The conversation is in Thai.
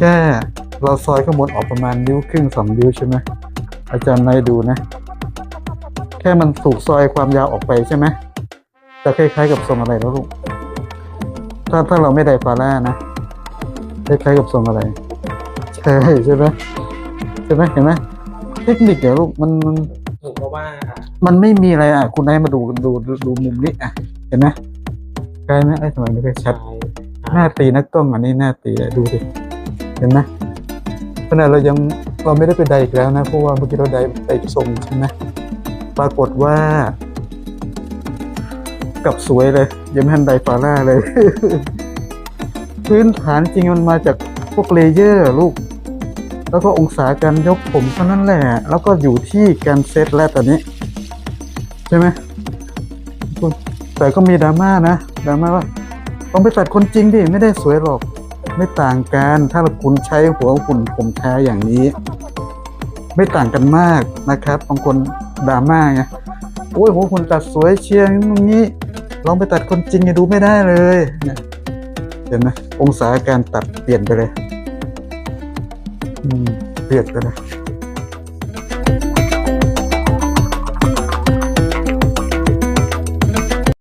แค่เราซอยข้างบนออกประมาณนิ้วครึ่งสองนิ้วใช่ไหมอาจารย์นายดูนะ แค่มันถูกซอยความยาวออกไปใช่ไหมจะคล้ายๆกับทรงอะไรแล้วลูกถ้าถ้าเราไม่ไดฟาร่านะคล้ายๆกับทรงอะไร ใช่ใช่ไหมใช่ไหมเห็นไหมเทคนิคเดี๋ยวลูกมันมันหนูก็ว่าค่ะมันไม่มีอะไรอะ คุณนายมาดูดูดูดูมุมนี้อะ เห็นไหมใกล้ไหมไอ้ยทำไมไม่ค่อยชัดหน้าตีนักกล้องอันนี้หน้าตีอะดูสิ เห็นไหมขนาดเรายังเราไม่ได้ไปไดอีกแล้วนะเพราะว่าเมื่อกี้เราไดไปทรงใช่ไหมปรากฏว่ากลับสวยเลยยังไม่ทันไดฟาร่าเลย พื้นฐานจริงมันมาจากพวกเลเยอร์ลูก แล้วก็องศาการยกผมเท่านั้นแหละ แล้วก็อยู่ที่การเซตแล้วตอนนี้ ใช่ไหมแต่ก็มีดราม่านะดราม่าว่าต้องไปตัดคนจริงดิไม่ได้สวยหรอก ไม่ต่างกัน ถ้าคุณใช้หัวหุ่นผมแท้อย่างนี้ ไม่ต่างกันมากนะครับบางคนดราม่าไงโอ้ยหัวหุ่นตัดสวยเชียงตรงนี้ลองไปตัดคนจริงเนี่ยดูไม่ได้เลยเนี่ยเห็นไหมองศาการตัดเปลี่ยนไปเลย อืมเปลี่ยนไปเลย